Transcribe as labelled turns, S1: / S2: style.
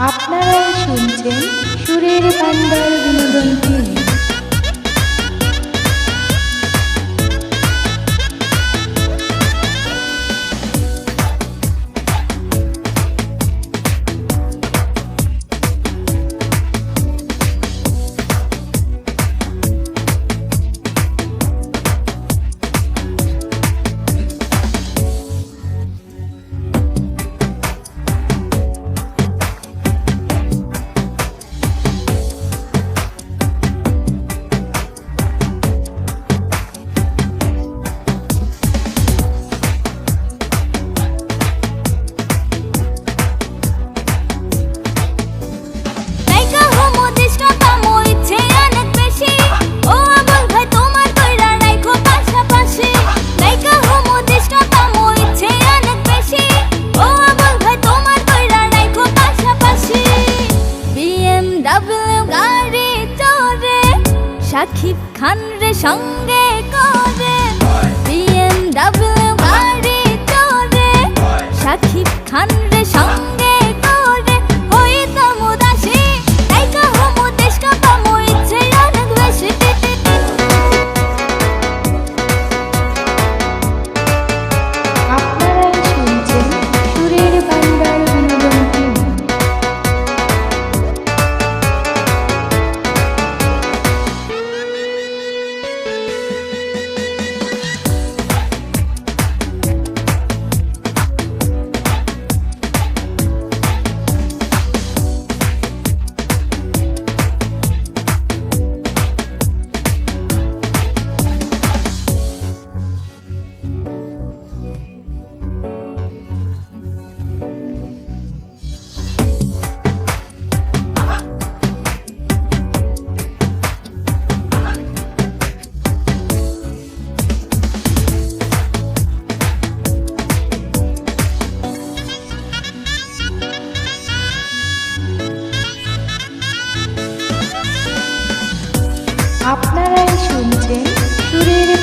S1: আপনারা শুনছেন সুরের ভান্ডার
S2: সাকিব খান রে সঙ্গে করে। শুনছে সুরের